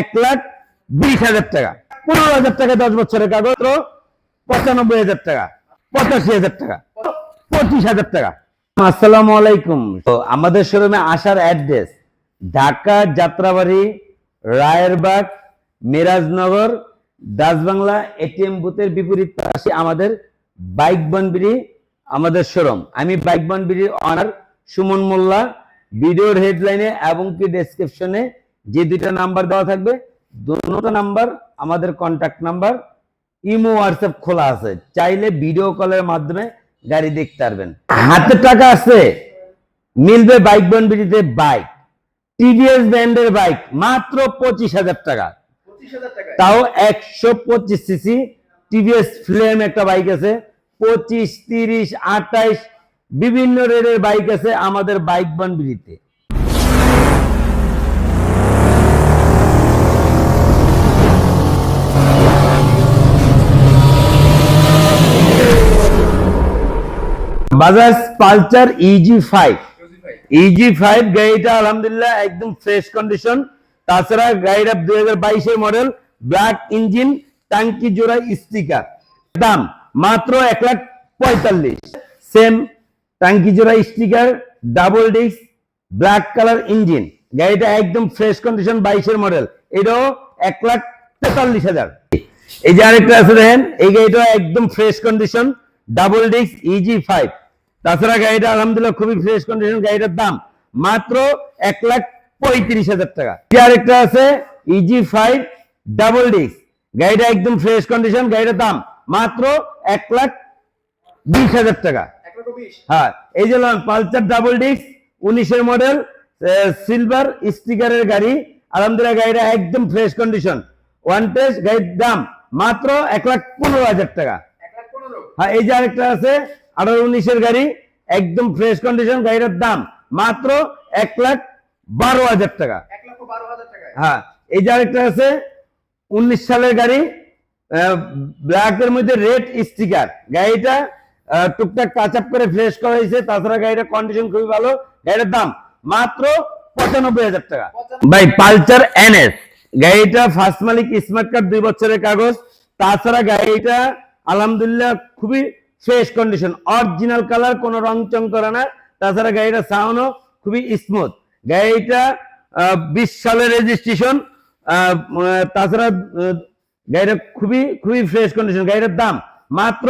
এক লাখ বিশ হাজার টাকা। পনেরো হাজার টাকা দশ বছরের কাগজ, পঁচানব্বই হাজার টাকা, পঁচাশি হাজার টাকা, পঁচিশ হাজার টাকা। আসসালামু আলাইকুম। তো আমাদের শোরুমে আসার অ্যাড্রেস, ঢাকা যাত্রাবাড়ি, রায়েরবাগ, মিরাজনগর দাসবাংলা এটিএম বুথের বিপরীত পাশে আমাদের বাইক বনবিড়ি, আমাদের শোরুম। আমি বাইক বনবিড়ির অনার সুমন মোল্লা। ভিডিওর হেডলাইনে এবং কি ডেসক্রিপশনে যে দুইটা নাম্বার দেওয়া থাকবে দুটো নাম্বার আমাদের কন্ট্যাক্ট নাম্বার ইমো হোয়াটসঅ্যাপ খোলা আছে। চাইলে ভিডিও কলের মাধ্যমে গাড়ি দেখতে পারবেন। হাতে টাকা আছে মিলবে বাইক বনবিড়িতে বাইক টিভিএস ব্র্যান্ডের বাইক মাত্র পঁচিশ হাজার টাকা। তাও একশো পঁচিশ সিসি টিভিএস ফ্লেম একটা বাইক আছে পঁচিশ তিরিশ আঠাইশ বিভিন্ন রেডের বাইক আছে আমাদের bike বনবিড়িতে Bajaj Pulsar UG five UG five গাড়িটা আলহামদুলিল্লাহ একদম ফ্রেশ কন্ডিশন তাছাড়া গাড়িটা দুই হাজার বাইশের মডেল ব্ল্যাক ইঞ্জিন টাঙ্কি জোড়া স্টিকার দাম মাত্র এক লাখ পঁয়তাল্লিশ। সেম টাঙ্কি জোড়া sticker double disc black colour engine গাড়িটা একদম ফ্রেশ কন্ডিশন বাইশের মডেল এটাও এক লাখ তেতাল্লিশ হাজার। এই যে আরেকটা আছে দেখেন, এই গাড়িটা একদম fresh condition double disc UG five তাছাড়া গাড়িটা আলহামদুলিল্লাহ খুবই ফ্রেশ কন্ডিশন গাড়িটার দাম মাত্র এক লাখ পঁয়ত্রিশ হাজার টাকা। আরেকটা আছে? ইজি ফাইভ ডাবল ডিস্ক গাড়িটা একদম ফ্রেশ কন্ডিশন গাড়িটার দাম মাত্র এক লাখ বিশ হাজার টাকা। হ্যাঁ এই যে পালসার ডাবল ডিস্ক উনিশের মডেল সিলভার স্টিকারের গাড়ি। আলহামদুলিল্লাহ গাড়িটা একদম ফ্রেশ কন্ডিশন ওয়ান টেস্ট গাড়ির দাম মাত্র এক লাখ পনেরো হাজার টাকা। হ্যাঁ এই যে আরেকটা আছে আঠারো উনিশের গাড়ি একদম ফ্রেশ কন্ডিশন গাড়িটার দাম মাত্র এক লাখ বারো হাজার টাকা। হ্যাঁ এই যে আরেকটা আছে উনিশ সালের গাড়ি ব্ল্যাকের মধ্যে রেড স্টিকার গাড়িটা টুকটাক টাচ আপ করে ফ্রেশ করা হয়েছে তাছাড়া গাড়িটার কন্ডিশন খুবই ভালো। গাড়িটার দাম মাত্র পঁচানব্বই হাজার টাকা। ভাই পালচার এনএস। গাড়িটা ফার্স্ট মালিক স্মার্ট কার্ড দুই বছরের কাগজ। তাছাড়া গাড়িটা আলহামদুলিল্লাহ খুবই ফ্রেশ কন্ডিশন, অরিজিনাল কালার, কোনো রং চং করে না। তাছাড়া গাড়িটা সাউন্ডও খুবই স্মুথ গাড়িটা বিশ সালের রেজিস্ট্রেশন তাছাড়া গাড়িটা খুবই খুবই ফ্রেশ কন্ডিশন গাড়িটার দাম মাত্র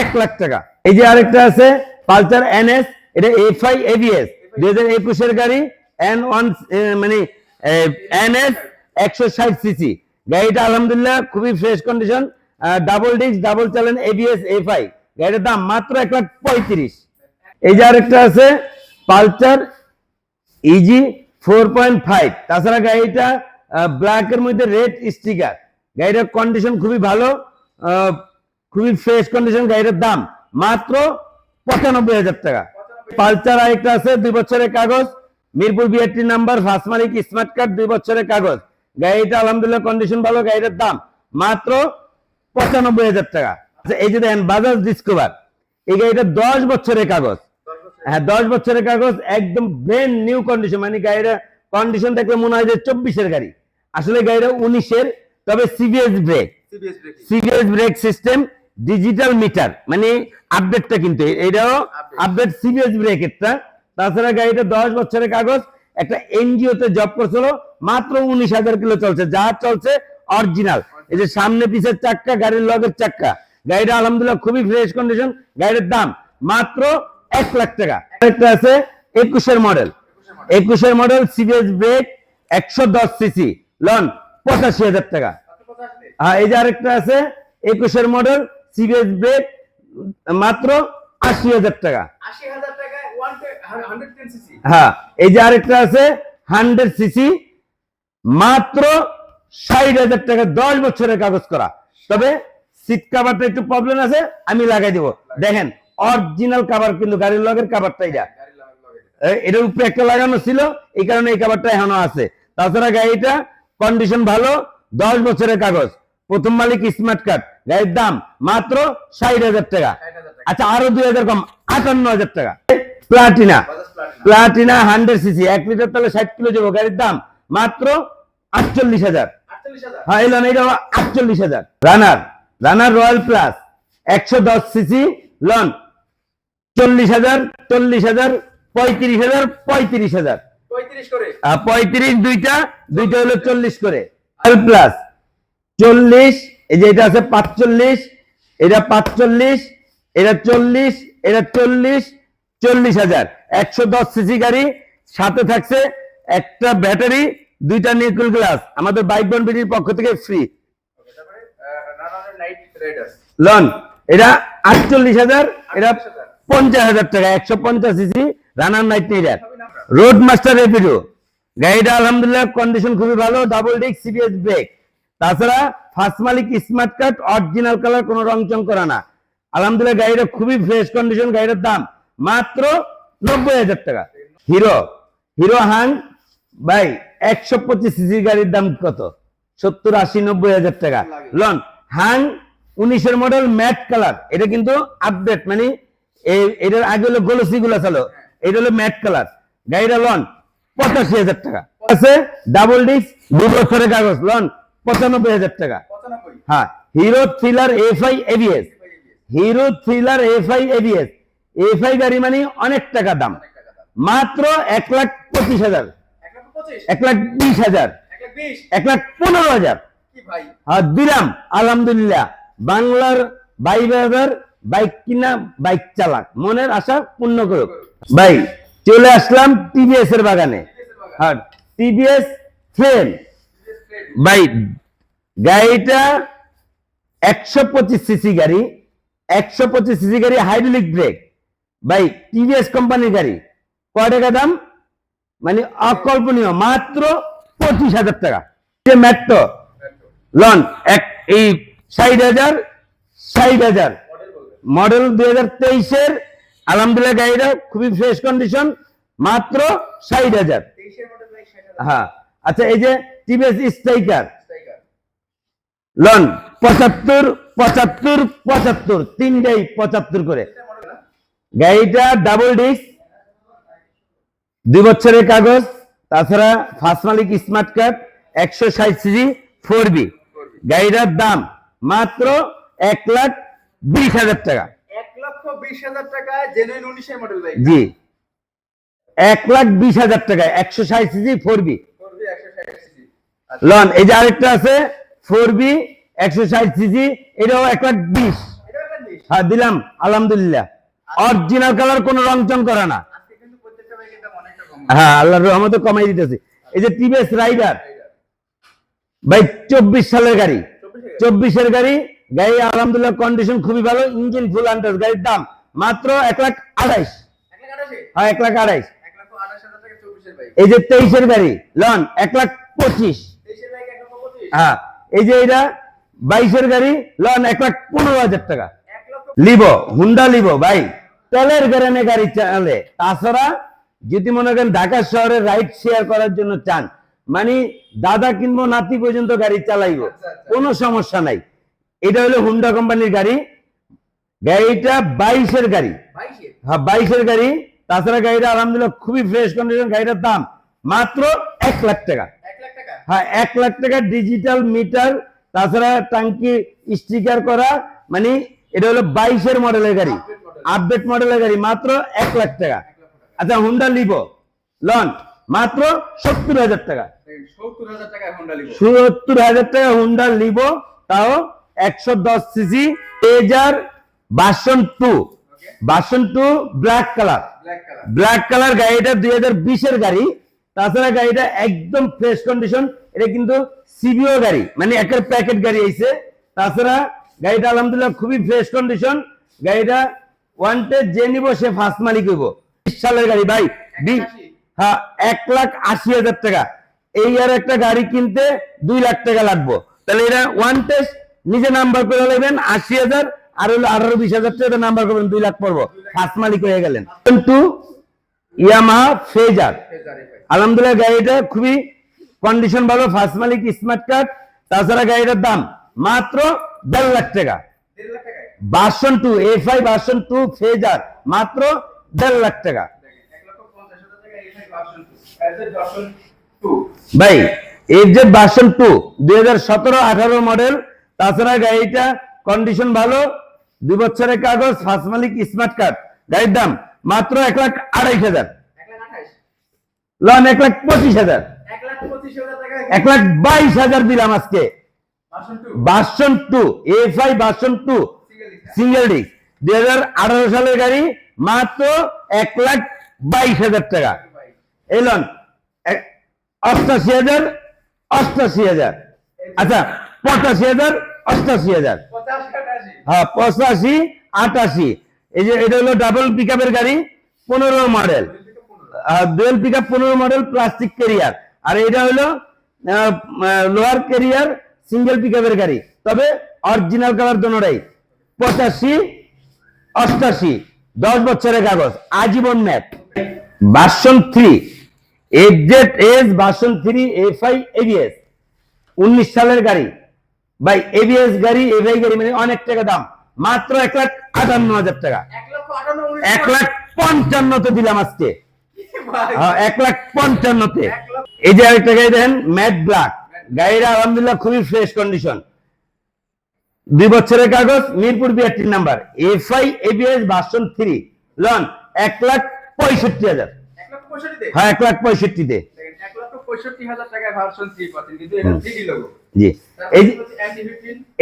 এক লাখ টাকা। এই যে আরেকটা আছে পালচার এনএস এটা এফ আই এবিএস দুই হাজার একুশের গাড়ি, এন ওয়ান মানে এনএস একশো ষাট সিসি। গাড়িটা আলহামদুলিল্লাহ খুবই fresh condition double disc double চালান এবিএস এফ আই গাড়িটার দাম মাত্র এক লাখ পঁয়ত্রিশ। এই যে আরেকটা আছে, Pulsar UG four point five তাছাড়া গাড়িটা ব্ল্যাকের মধ্যে রেড স্টিকার গাড়িটার কন্ডিশন খুবই ভালো খুবই ফ্রেশ কন্ডিশন গাড়িটার দাম মাত্র পঁচানব্বই হাজার টাকা। পালচার আরেকটা আছে, দুই বছরের কাগজ। মিরপুর বিআরটি নাম্বার ফার্স্ট মালিক স্মার্ট কার্ড দুই বছরের কাগজ। গাড়িটা আলহামদুলিল্লাহ কন্ডিশন ভালো, গাড়িটার দাম মাত্র পঁচানব্বই হাজার টাকা। আচ্ছা, এই যে দেখেন বাজাজ ডিসকভার এই গাড়িটা দশ বছরের কাগজ। হ্যাঁ দশ বছরের কাগজ একদম ব্রেন নিউ কন্ডিশন মানে গাড়িটা কন্ডিশন দেখলে মনে হয় যে চব্বিশের গাড়ি। আসলে গাড়িটা উনিশের তবে CBS brake CBS brake system digital meter মানে আপডেটটা কিন্তু এটাও আপডেট সিবিএস ব্রেকেরটা তাছাড়া গাড়িটা দশ বছরের কাগজ একটা এনজিও তে জব করছিল মাত্র উনিশ হাজার কিলো চলছে। যা চলছে অরিজিনাল এই যে সামনে পিছের চাক্কা গাড়ির লগের চাক্কা। গাড়িটা আলহামদুলিল্লাহ খুবই ফ্রেশ কন্ডিশন গাড়ির দাম মাত্র এক লাখ টাকা। একটা আছে একুশের মডেল একুশের মডেল সিবিএস ব্রেক একশো দশ সিসি লন পঁচাশি হাজার টাকা। হ্যাঁ এই যে আরেকটা আছে একুশের মডেল সিবিএস ব্রেক মাত্র আশি হাজার টাকা। হ্যাঁ এই যে আরেকটা আছে হান্ড্রেড সিসি মাত্র ষাট হাজার টাকা দশ বছরের কাগজ করা। তবে সিট কাভারটা একটু প্রবলেম আছে আমি লাগাই দেবো। দেখেন অরিজিনাল কাভার কিন্তু গাড়ির লগের কাভারটা এটা। এটার উপরে একটা লাগানো ছিল এই কারণে এই কাভারটা এখনও আছে। তাছাড়া গাড়িটা কন্ডিশন ভালো দশ বছরের কাগজ। প্রথম মালিক স্মার্ট কার্ড গাড়ির দাম মাত্র ষাট হাজার টাকা। আচ্ছা আরও দুই হাজার কম আটান্ন হাজার টাকা। প্লাটিনা প্লাটিনা হান্ড্রেড সিসি এক লিটার তাহলে ষাট কিলো যাব। গাড়ির দাম মাত্র আটচল্লিশ হাজার। হ্যাঁ এলো এটা আটচল্লিশ হাজার। রানার রানার রয়্যাল প্লাস একশো দশ সিসি লন চল্লিশ হাজার চল্লিশ হাজার পঁয়ত্রিশ হাজার পঁয়ত্রিশ হাজার। পঁয়ত্রিশ দুইটা দুইটা হলো চল্লিশ করে। রয়্যাল প্লাস চল্লিশ এই যে এটা আছে পাঁচচল্লিশ এটা পাঁচচল্লিশ এটা চল্লিশ এটা চল্লিশ চল্লিশ হাজার। একশো দশ সিসি গাড়ি সাথে থাকছে একটা ব্যাটারি দুইটা নিকুল গ্লাস। আমাদের বাইক বন বিডির পক্ষ থেকে ফ্রি Okay, তারপরে রানারের নাইট রাইডার্স লন এটা আটচল্লিশ হাজার এটা পঞ্চাশ হাজার টাকা একশো পঞ্চাশ CC Runner Knight Rider road master Rapido গাড়িটা আলহামদুলিল্লাহ কন্ডিশন খুবই ভালো ডাবল ডিক সিবিএস ব্রেক তাছাড়া ফার্স্ট মালিক স্মার্ট কার্ড অরিজিনাল কালার কোনো রং চং করা না। আলহামদুলিল্লাহ গাড়িটা খুবই ফ্রেশ কন্ডিশন গাড়িটার দাম মাত্র নব্বই হাজার টাকা। হিরো হিরো হাং ভাই একশো পঁচিশ সিসি গাড়ির দাম কত? সত্তর আশি নব্বই হাজার টাকা। লন হাং উনিশের মডেল ম্যাট কালার এটা কিন্তু আপডেট মানে এটার আগে হলো গোলসি গুলা ছিল এটা হলো ম্যাট কালার গাড়িটা লন পঁচাশি হাজার টাকা। আছে ডাবল ডিস্ক দু বছরের কাগজ লন পঁচানব্বই হাজার টাকা। হ্যাঁ Hero Thriller F I ABS Hero Thriller F I ABS F I গাড়ি মানে অনেক টাকা দাম। মাত্র এক লাখ পঁচিশ হাজার। এক লাখ বিশ হাজার। এক লাখ পনেরো হাজার। আর দিলাম আলহামদুলিল্লাহ। বাংলার ভাই ব্রাদার বাইক কিনা, বাইক চালাক। মনের আশা পূর্ণ করুক। ভাই, চলে আসলাম টিভিএস এর বাগানে। হ্যাঁ টিভিএস ফ্রেম ভাই, গাড়িটা একশো পঁচিশ সিসি গাড়ি, একশো পঁচিশ সিসি গাড়ি হাইড্রোলিক ব্রেক ভাই টিভিএস কোম্পানির গাড়ি। কয় টাকা দাম? মানে অকল্পনীয়, মাত্র পঁচিশ হাজার টাকা। মেট্রো লন, এক এই ষাট হাজার ষাট হাজার। মডেল দুই হাজার তেইশের আলহামদুলিল্লাহ গাড়িটা খুবই ফ্রেশ কন্ডিশন মাত্র ষাট হাজার। হ্যাঁ আচ্ছা এই যে টিভিএস স্ট্রাইকার স্ট্রাইকার লন পঁচাত্তর পঁচাত্তর পঁচাত্তর তিনটাই পঁচাত্তর করে। গাড়িটা ডাবল ডিস্ক দুই বছরের কাগজ তাছাড়া ফার্স্ট মালিক স্মার্ট কার্ড একশো ষাট সিজি ফোর বি গাড়িটার দাম মাত্র এক লাখ বিশ হাজার টাকা। এক লক্ষ বিশ হাজার টাকায় জেনুইন উনিশের মডেল ভাই। জি। এক লাখ বিশ হাজার টাকায় একশো ষাট সিজি ফোর বি লন এই যে আরেকটা আছে ফোর বি একশো ষাট সিজি এটাও এক লাখ বিশ। হ্যাঁ দিলাম আলহামদুলিল্লাহ। অরিজিনাল কালার কোনো রং চং করা না। হ্যাঁ আল্লাহর রহমতে কমাই দিতেছি। এই যে টিভিএস রাইডার ভাই চব্বিশ সালের গাড়ি। চব্বিশের গাড়ি গাড়ি আলহামদুলিল্লাহ কন্ডিশন খুবই ভালো ইঞ্জিন ফুল আন্টার গাড়ির দাম মাত্র এক লাখ আড়াইশ। এক লাখ আঠাশে হ্যাঁ এক লাখ আড়াইশ। এই যে তেইশের গাড়ি লন এক লাখ পঁচিশ। হ্যাঁ এই যে এটা বাইশের গাড়ি লন এক লাখ পনেরো হাজার টাকা। লিবো হুন্ডা লিবো ভাই। তেলের গ্যারানে গাড়ি চালে। তাছাড়া যদি মনে করেন ঢাকা শহরে রাইড শেয়ার করার জন্য চান মানে দাদা কিনবো নাতি পর্যন্ত গাড়ি চালাইবো। আচ্ছা, আচ্ছা। কোনো সমস্যা নাই। এটা হলো হুন্ডা কোম্পানির গাড়ি। গাড়িটা বাইশের গাড়ি। হ্যাঁ বাইশের গাড়ি। তাছাড়া গাড়িটা আলহামদুলিল্লাহ খুবই ফ্রেশ কন্ডিশন গাড়িটার দাম মাত্র এক লাখ টাকা। হ্যাঁ এক লাখ টাকা ডিজিটাল মিটার তাছাড়া টাঙ্কি স্টিকার করা। মানে এটা হলো বাইশের মডেলের গাড়ি। আপডেট মডেলের গাড়ি মাত্র এক লাখ টাকা। আচ্ছা হুন্ডা লিবো লন মাত্র সত্তর হাজার টাকা। সত্তর হাজার টাকা হুন্ডা লিবো তাও একশো দশ CC এজার version two version two black colour black colour গাড়িটা দুই হাজার বিশের গাড়ি। তাছাড়া গাড়িটা একদম ফ্রেশ কন্ডিশন এটা কিন্তু সিবিও গাড়ি মানে একের প্যাকেট গাড়ি আইছে। তাছাড়া গাড়িটা আলহামদুলিল্লাহ খুবই ফ্রেশ কন্ডিশন গাড়িটা ওয়ান্টে যে নিব সে ফার্স্ট মালিক হইব। বিশ সালের গাড়ি ভাই। বি- আশি। হ্যাঁ এক লাখ আশি হাজার টাকা। এই আর একটা গাড়ি কিনতে দুই লাখ টাকা লাগবো। তাহলে এটা ওয়ান টেস্ট নিজে নাম্বার করে নেবেন আশি হাজার আর হলো আঠারো বিশ হাজার টাকা নাম্বার করবেন দুই লাখ পড়ব। ফার্স্ট মালিক হয়ে গেলেন। কিন্তু ইয়ামাহা ফেজার। আলহামদুলিল্লাহ গাড়িটা খুবই কন্ডিশন ভালো ফার্স্ট মালিক স্মার্ট কার্ড তাছাড়া গাড়িটার দাম মাত্র দেড় লাখ টাকা। Version two F I version two Fazer মাত্র দেড় লাখ টাকা দেখেন এক লক্ষ পঞ্চাশ হাজার টাকা FI version two S version two ভাই এফজেড ভার্সন টু দুই হাজার সতেরো আঠারো মডেল তাছাড়া গাড়িটা কন্ডিশন ভালো। দুই বছরের কাগজ ফার্স্ট মালিক স্মার্ট কার্ড গাড়ির দাম মাত্র এক লাখ আড়াইশ হাজার। লন এক লাখ পঁচিশ হাজার। এক লাখ বাইশ হাজার দিলাম আজকে। Version two F I version two single disc দুই হাজার আঠারো সালের গাড়ি মাত্র এক লাখ বাইশ হাজার টাকা। এলন অষ্টাশি হাজার অষ্টাশি হাজার। আচ্ছা পঁচাশি হাজার, অষ্টাশি হাজার। হ্যাঁ পঁচাশি, আটাশি। এই যে, এটা হলো ডাবল পিক গাড়ি, পনেরো মডেল ডুয়েল পিক আপ পনেরো মডেল প্লাস্টিক ক্যারিয়ার আর এটা হলো লোয়ার ক্যারিয়ার সিঙ্গেল পিক গাড়ি। তবে অরিজিনাল কালার দোনোটাই পঁচাশি, অষ্টাশি, দশ বছরের কাগজ, আজীবন map version three FZ S version three F ABS উনিশ সালের গাড়ি। ভাই এবিএস গাড়ি এফআই গাড়ি মানে অনেক টাকা দাম। মাত্র এক লাখ আটান্ন হাজার টাকা। এক লাখ পঞ্চান্নতে দিলাম আজকে। হ্যাঁ, এক লাখ পঞ্চান্নতে। এক লাখ এই যে আরেকটা গাড়ি দেখেন ম্যাট ব্ল্যাক গাড়িটা আলহামদুলিল্লাহ খুবই ফ্রেশ কন্ডিশন দুই বছরের কাগজ Mirpur বিআরটির number FI ABS version three loan এক লাখ পঁয়ষট্টি হাজার। হ্যাঁ এক লাখ পঁয়ষট্টিতে।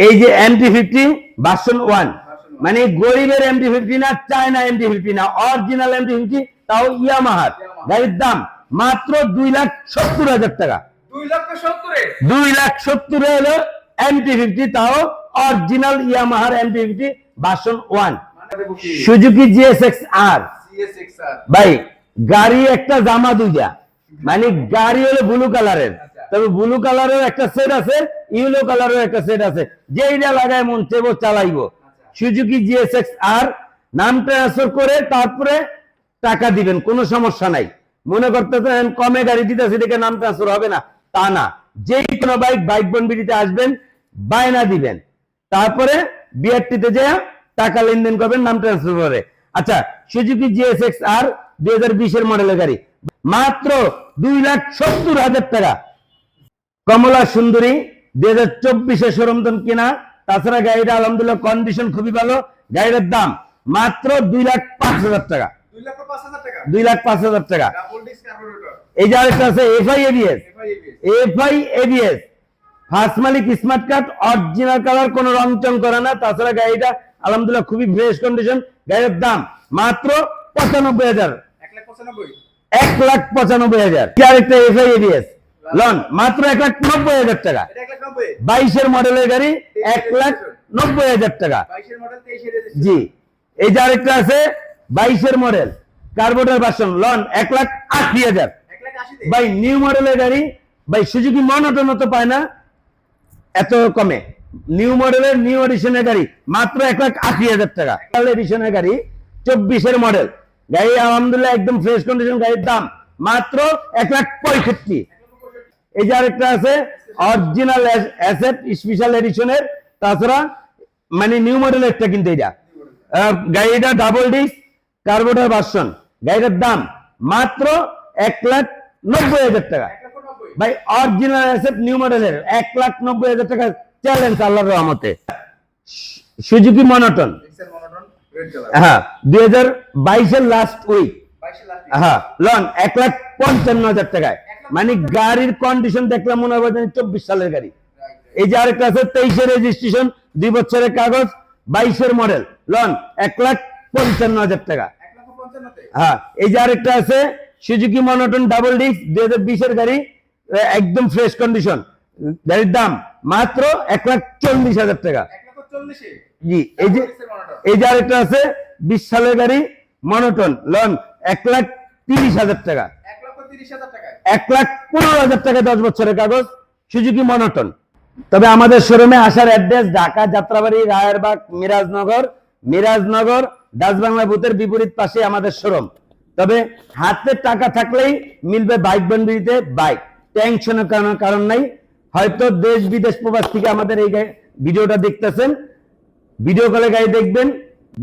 এই যে অ্যান্টি ফিফটিন ভার্সন ওয়ান মানে গরিবের এমটি ফিফটি না চায়না এমটি ফিফটি না অরিজিনাল এমটি ফিফটি তাও ইয়ামাহার। গাড়ির দাম মাত্র দুই লাখ সত্তর হাজার টাকা। দুই লাখ সত্তর হলো এমটি ফিফটি তাও original ইয়ামাহার MT fifty version one Suzuki GSX R ভাই গাড়ি একটা জামা দুইটা। মানে গাড়ি হলো ব্লু কালারের তবে ব্লু কালারের একটা সেট আছে ইয়েলো কালারের একটা সেট আছে। যেইটা লাগায় মন চেবো চালাইবো। সুজুকি জিএসএক্স আর নাম ট্রান্সফার করে তারপরে টাকা দিবেন, কোনো সমস্যা নাই। মনে করতেছেন, কমে গাড়ি দিতেছে দেখে নাম ট্রান্সফার হবে না। তা না। যেই কোনো বাইক বাইক বনবিটিতে আসবেন, বায়না দিবেন। তারপরে বিআরটিতে যে টাকা লেনদেন করবেন, নাম ট্রান্সফার করে। আচ্ছা সুজুকি জিএসএক্স আর দুই হাজার বিশের মডেলের গাড়ি। মাত্র দুই লাখ সত্তর হাজার টাকা। কমলা সুন্দরী দুই হাজার চব্বিশে সরমদন কিনা। তাছাড়া গাড়িটা আলহামদুলিল্লাহ কন্ডিশন খুবই ভালো। গাড়িটার দাম মাত্র দুই লাখ পাঁচ হাজার টাকা। দুই লাখ পাঁচ হাজার টাকা? এই যে আরেকটা আছে FI ABS FI ABS first মালিক স্মার্ট কার্ড অরিজিনাল কালার কোনো রং চং করে না। তাছাড়া গাড়িটা আলহামদুলিল্লাহ খুবই ফ্রেশ কন্ডিশন গাড়ির দাম মাত্র পঁচানব্বই হাজার। এক লাখ পঁচানব্বই। হাজার। আরেকটা এফআই এবিএস লন মাত্র এক লাখ নব্বই হাজার টাকা। বাইশের মডেলের গাড়ি এক লাখ নব্বই হাজার টাকা। জি। এই যে আরেকটা আছে বাইশের মডেল কার্বোটার লন এক লাখ আশি হাজার। ভাই নিউ মডেলের গাড়ি ভাই সুজুকি মনোটন তো পায় না এত কমে। নিউ মডেলের নিউ এডিশনের গাড়ি মাত্র এক লাখ আশি হাজার টাকা। এডিশনের গাড়ি চব্বিশের মডেল। গাড়ি আলহামদুলিল্লাহ একদম ফ্রেশ কন্ডিশন গাড়ির দাম। মাত্র এক লাখ পঁয়ষট্টি। এই যে আরেকটা আছে অরিজিনাল অ্যাসেট স্পেশাল এডিশনের তাছাড়া মানে নিউ মডেলেরটা কিন্তু এটা। গাড়িটা ডাবল ডিস্ক কার্বোটার ভার্সন গাড়িটার দাম মাত্র এক লাখ নব্বই হাজার টাকা। ভাই অরিজিনাল অ্যাসেট নিউ মডেলের এক লাখ নব্বই হাজার টাকা চ্যালেঞ্জ আল্লাহর রহমতে। সুজুকি মনোটন এক্সেল মনোটন রেড কালার হ্যাঁ দুই হাজার বাইশের লাস্ট উইক হ্যাঁ লন এক লাখ পঞ্চান্ন হাজার টাকায়। মানে গাড়ির কন্ডিশন দেখলাম মনে হবে চব্বিশ সালের গাড়ি। এই যে আরেকটা আছে তেইশের রেজিস্ট্রেশন দুই বছরের কাগজ বাইশের মডেল লন এক লাখ পঞ্চান্ন হাজার টাকা। হ্যাঁ এই যে আরেকটা আছে সুজুকি মনোটন ডাবল ডিস্ক দুই হাজার বিশের গাড়ি একদম ফ্রেশ কন্ডিশন গাড়ির দাম মাত্র এক লাখ চল্লিশ হাজার টাকা। জি এই যে এই যে আরেকটা আছে বিশ সালের গাড়ি মনোটন লন এক লাখ তিরিশ হাজার টাকা। এক লাখ পনেরো হাজার টাকা দশ বছরের কাগজ সুজুকি মনোটন। তবে আমাদের শোরুমে আসার অ্যাড্রেস ঢাকা যাত্রাবাড়ি রায়েরবাগ মিরাজনগর মিরাজনগর ডাচবাংলা বুথের বিপরীত পাশে আমাদের শোরুম। তবে হাতে টাকা থাকলেই মিলবে বাইক বন্ধুতে বাইক। টেনশনের কারণ কারণ নাই। হয়তো দেশ বিদেশ প্রবাস থেকে আমাদের এই ভিডিওটা দেখতেছেন। ভিডিও কলে গাড়ি দেখবেন,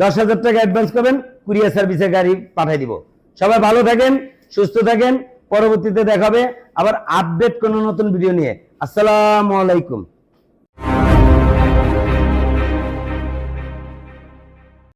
দশ হাজার টাকা অ্যাডভান্স করবেন, কুরিয়ার সার্ভিসে গাড়ি পাঠিয়ে দিব। সবাই ভালো থাকেন, সুস্থ থাকেন, পরবর্তীতে দেখাবে আবার আপডেট কোনো নতুন ভিডিও নিয়ে। আসসালামু আলাইকুম।